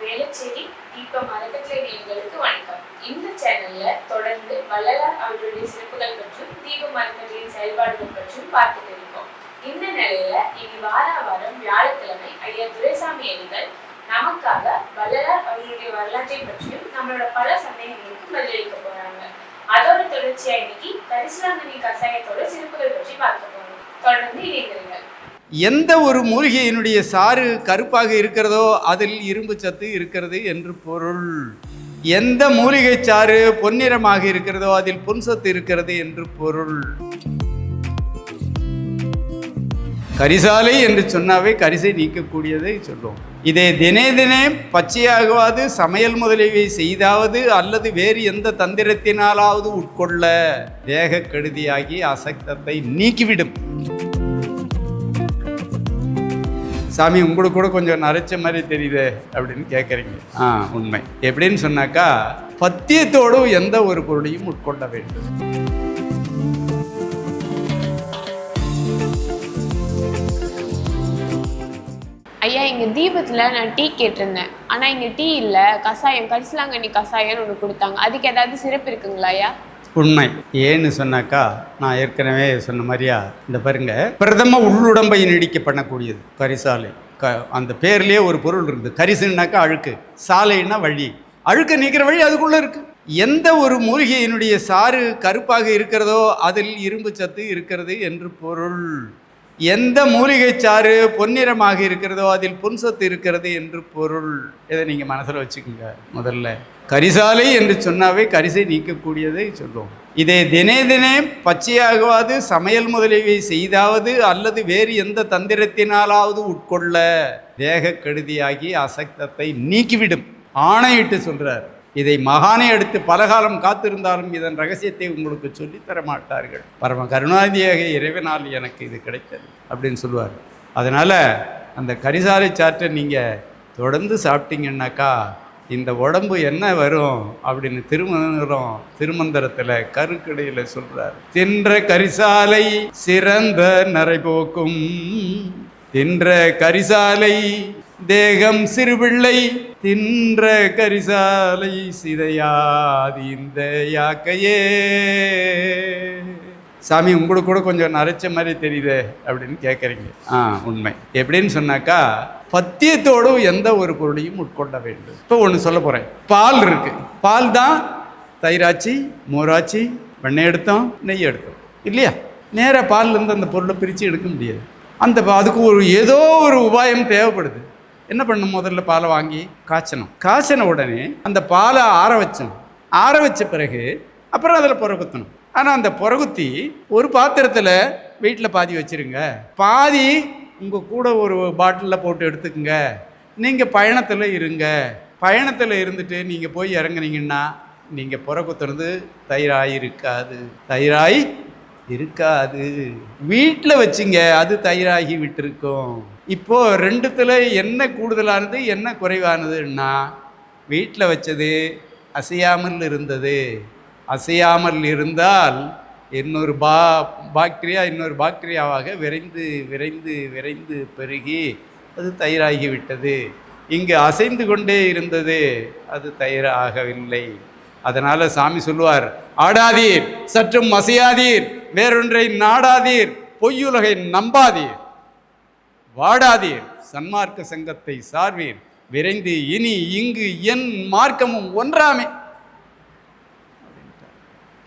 வேளச்சேரி தீப அறக்கட்டளை நேர்களுக்கு வணக்கம். இந்த சேனல்ல தொடர்ந்து வள்ளலார் அவர்களுடைய சிறப்புகள் பற்றும் தீப அறக்கட்டளையின் செயல்பாடுகள் பற்றியும் பார்த்துட்டு இருக்கோம். இந்த நிலையில இனி வார வாரம் வியாழக்கிழமை ஐயா துரைசாமி அணிகள் நமக்காக வள்ளலார் அவர்களுடைய வரலாற்றை பற்றியும் நம்மளோட பல சந்தேகங்களுக்கு பதிலளிக்க போறாங்க. அதோட தொடர்ச்சியா இன்னைக்கு கரிசலாங்கனி கசாயத்தோட சிறப்புகள் பற்றி பார்க்க போறோம். தொடர்ந்து இணைந்திருங்கள். எந்த ஒரு மூலிகையினுடைய சாறு கருப்பாக இருக்கிறதோ அதில் இரும்பு சத்து இருக்கிறது என்று பொருள். எந்த மூலிகை சாறு பொன்னிறமாக இருக்கிறதோ அதில் புன்சத்து இருக்கிறது என்று பொருள். கரிசாலை என்று சொன்னாவே கரிசை நீக்கக்கூடியதை சொல்லுவோம் இதை தினே தினே பச்சையாகவாது சமையல் முதலியவை செய்தாவது அல்லது வேறு எந்த தந்திரத்தினாலாவது உட்கொள்ள தேக கெடுதியாகி அசக்தத்தை நீக்கிவிடும். சாமி உங்களுக்கு கூட கொஞ்சம் நரைச்ச மாதிரி தெரியுதே அப்படின்னு கேட்குறீங்க ஆ. உண்மை. எப்படின்னு சொன்னாக்கா பத்தியத்தோடு எந்த ஒரு பொருளையும் உட்கொள்ள வேண்டும். ஐயா இங்க தீபத்துல நான் டீ கேட்டிருந்தேன். ஆனா இங்க டீ இல்ல. கசாயம் கரிசலாங்கண்ணி கசாயம்னு ஒண்ணு கொடுத்தாங்க. அதுக்கு ஏதாவது சிறப்பு இருக்குங்களா ஐயா? உண்மை. ஏன்னு சொன்னாக்கா நான் ஏற்கனவே சொன்ன மாதிரியா? இந்த பாருங்க. பிரதம உள்ளுடம்பை நீடிக்க பண்ணக்கூடியது கரிசாலை. க அந்த பேர்லேயே ஒரு பொருள் இருக்குது. கரிசுன்னாக்கா அழுக்கு. சாலைன்னா வழி. அழுக்க நீக்கிற வழி அதுக்குள்ளே இருக்குது எந்த ஒரு மூலிகையினுடைய சாறு கருப்பாக இருக்கிறதோ அதில் இரும்பு சத்து இருக்கிறது என்று பொருள். எந்த மூலிகை சாறு பொன்னிறமாக இருக்கிறதோ அதில் புன்சத்து இருக்கிறது என்று பொருள்? இதை நீங்கள் மனசில் வச்சுக்கோங்க. முதல்ல கரிசாலை என்று சொன்னாவே கரிசை நீக்கக்கூடியதை சொல்லுவோம் இதை தினே தினே பச்சையாகவாது சமையல் முதலியவை செய்தாவது அல்லது வேறு எந்த தந்திரத்தினாலாவது உட்கொள்ள தேக கெடுதியாகி அசக்தத்தை நீக்கிவிடும். ஆணையிட்டு சொல்கிறார் இதை மகானை எடுத்து பலகாலம் காத்திருந்தாலும் இதன் ரகசியத்தை உங்களுக்கு சொல்லித்தர மாட்டார்கள். பரம கருணாதியாக இறைவனால் எனக்கு இது கிடைத்தது அப்படின்னு சொல்லுவார். அதனால் அந்த கரிசாலை சாற்றை நீங்கள் தொடர்ந்து சாப்பிட்டீங்கன்னாக்கா இந்த உடம்பு என்ன வரும் அப்படின்னு திருமந்திரம் திருமந்திரத்தில் கருக்கடையில் சொல்கிறார் தின்ற கரிசாலை சிறந்த நரைபோக்கும் தின்ற கரிசாலை தேகம் சிறுபிள்ளை தின்ற கரிசாலை சிதையாது இந்த யாக்கையே. சாமி உங்களுக்கு கூட கொஞ்சம் நரைச்ச மாதிரி தெரியுதே அப்படின்னு கேட்குறீங்க ஆ உண்மை. எப்படின்னு சொன்னாக்கா பத்தியத்தோடும் எந்த ஒரு பொருளையும் உட்கொள்ள வேண்டும். இப்போ ஒன்று சொல்ல போகிறேன் பால் இருக்குது பால் தான் தயிராச்சி மோராச்சி வெண்ணெய் எடுத்தோம் நெய் எடுத்தோம். இல்லையா? நேராக பால்லேருந்து அந்த பொருளை பிரித்து எடுக்க முடியாது. அந்த அதுக்கு ஒரு ஏதோ ஒரு உபாயம் தேவைப்படுது. என்ன பண்ணணும் முதல்ல பாலை வாங்கி காய்ச்சணும்? காய்ச்சின உடனே அந்த பாலை ஆற வச்சணும். ஆற வச்ச பிறகு அப்புறம் அதில் புறகுத்தணும் ஆனால் அந்த புறகுத்தி ஒரு பாத்திரத்தில் வீட்டில் பாதி வச்சிருங்க. பாதி உங்கள் கூட ஒரு பாட்டிலில் போட்டு எடுத்துக்கோங்க. நீங்கள் பயணத்தில் இருங்க. பயணத்தில் இருந்துட்டு நீங்கள் போய் இறங்குனீங்கன்னா நீங்கள் புறகுத்துறது தயிராய் இருக்காது தயிராய் இருக்காது. வீட்டில் வச்சுங்க அது தயிராகி விட்டிருக்கும். இப்போ ரெண்டுத்தில் என்ன கூடுதலானது என்ன குறைவானதுன்னா வீட்டில் வச்சது அசையாமல் இருந்தது. அசையாமல் இருந்தால் இன்னொரு பா பாக்டீரியா இன்னொரு பாக்டீரியாவாக விரைந்து விரைந்து விரைந்து பெருகி அது தயாராகிவிட்டது இங்கு அசைந்து கொண்டே இருந்தது அது தயிராகவில்லை. அதனால் சாமி சொல்லுவார் ஆடாதீர் சற்றும் அசையாதீர். வேறொன்றை நாடாதீர். பொய்யுலகை நம்பாதீர். வாடாதீர். சன்மார்க்க சங்கத்தை சார்வீர். விரைந்து இனி இங்கு என் மார்க்கமும் ஒன்றாமே.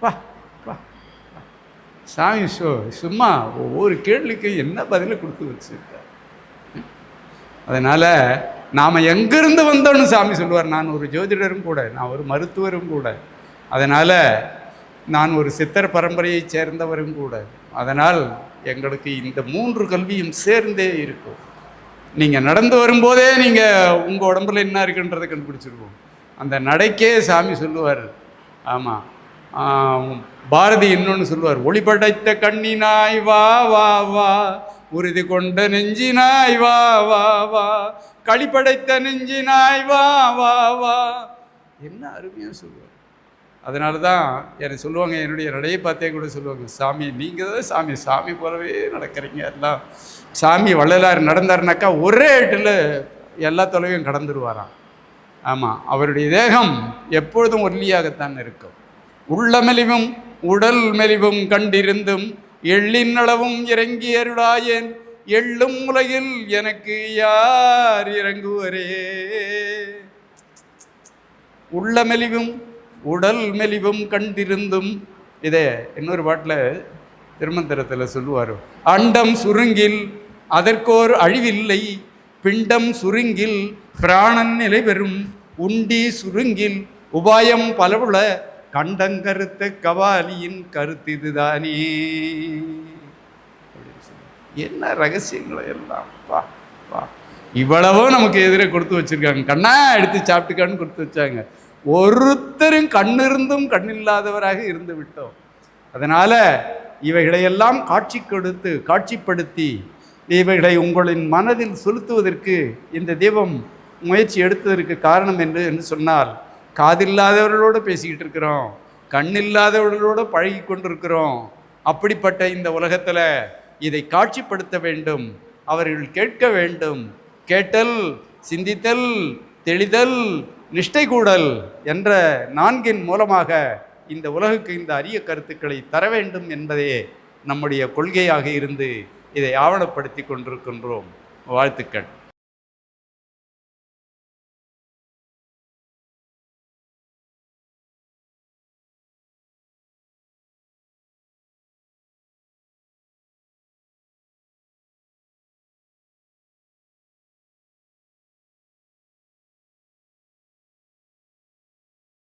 வா வா சாமி சோ சும்மா ஒவ்வொரு கேள்விக்கும் என்ன பதிலை கொடுத்து வச்சிருக்கார்? அதனால் நாம் எங்கேருந்து வந்தோன்னு சாமி சொல்லுவார். நான் ஒரு ஜோதிடரும் கூட நான் ஒரு மருத்துவரும் கூட. அதனால் நான் ஒரு சித்தர் பரம்பரையைச் சேர்ந்தவரும் கூட. அதனால் எங்களுக்கு இந்த மூன்று கல்வியும் சேர்ந்தே இருக்கும். நீங்கள் நடந்து வரும்போதே நீங்கள் உங்கள் உடம்புல என்ன இருக்குன்றதை கண்டுபிடிச்சிருவோம். அந்த நடைக்கே சாமி சொல்லுவார். ஆமாம் பாரதி இன்னொன்று சொல்லுவார். ஒளி படைத்த கண்ணினாய் வா வா வா. உறுதி கொண்ட நெஞ்சினாய் வா வா வா. களிப்படைத்த நெஞ்சினாய் வா வா வா. என்ன அருமையாக சொல்லுவார். அதனால தான் என்னை சொல்லுவாங்க என்னுடைய நடையை பார்த்தே கூட சொல்லுவாங்க சாமி நீங்கள் தான் சாமி சாமி போலவே நடக்கிறீங்க எல்லாம். சாமி வள்ளலார் நடந்தாருனாக்கா ஒரே இடத்துல எல்லா தொலைவையும் கடந்துருவாராம். ஆமாம் அவருடைய தேகம் எப்பொழுதும் ஒல்லியாகத்தான் இருக்கும். உள்ள மெலிவும் உடல் மெலிவும் கண்டிருந்தும் எள்ளின் அளவும் இறங்கி அருளாயேன் எள்ளும் உலகில் எனக்கு யார் இறங்குவரே? உள்ள மெலிவும் உடல் மெலிவும் கண்டிருந்தும். இதே இன்னொரு பாட்டில் திருமந்திரத்தில் சொல்லுவார் அண்டம் சுருங்கில் அதற்கோர் அழிவில்லை பிண்டம் சுருங்கில் பிராணன் நிலை பெறும் உண்டி சுருங்கில் உபாயம் பலவுல கண்டங்கருத்த கவாலியின் கருத்து இதுதானே என்ன ரகசியங்களை எல்லாம் வா வா. இவ்வளவும் நமக்கு எதிரே கொடுத்து வச்சிருக்காங்க. கண்ணா எடுத்து சாப்பிட்டுக்கான்னு கொடுத்து வச்சாங்க. ஒருத்தரும் கண்ணிருந்தும் கண்ணில்லாதவராக இருந்து விட்டோம் அதனால் இவைகளையெல்லாம் காட்சி கொடுத்து காட்சிப்படுத்தி இவைகளை உங்களின் மனதில் செலுத்துவதற்கு இந்த தெய்வம் முயற்சி எடுத்ததற்கு காரணம் என்று என்று சொன்னால் காதில்லாதவர்களோடு பேசிக்கிட்டு இருக்கிறோம் கண்ணில்லாதவர்களோடு பழகி கொண்டிருக்கிறோம். அப்படிப்பட்ட இந்த உலகத்தில் இதை காட்சிப்படுத்த வேண்டும் அவர்கள் கேட்க வேண்டும். கேட்டல் சிந்தித்தல் தெளிதல் நிஷ்டை கூடல் என்ற நான்கின் மூலமாக இந்த உலகுக்கு இந்த அரிய கருத்துக்களை தர வேண்டும் என்பதே நம்முடைய கொள்கையாக இருந்து இதை ஆவணப்படுத்தி கொண்டிருக்கின்றோம். வாழ்த்துக்கள்.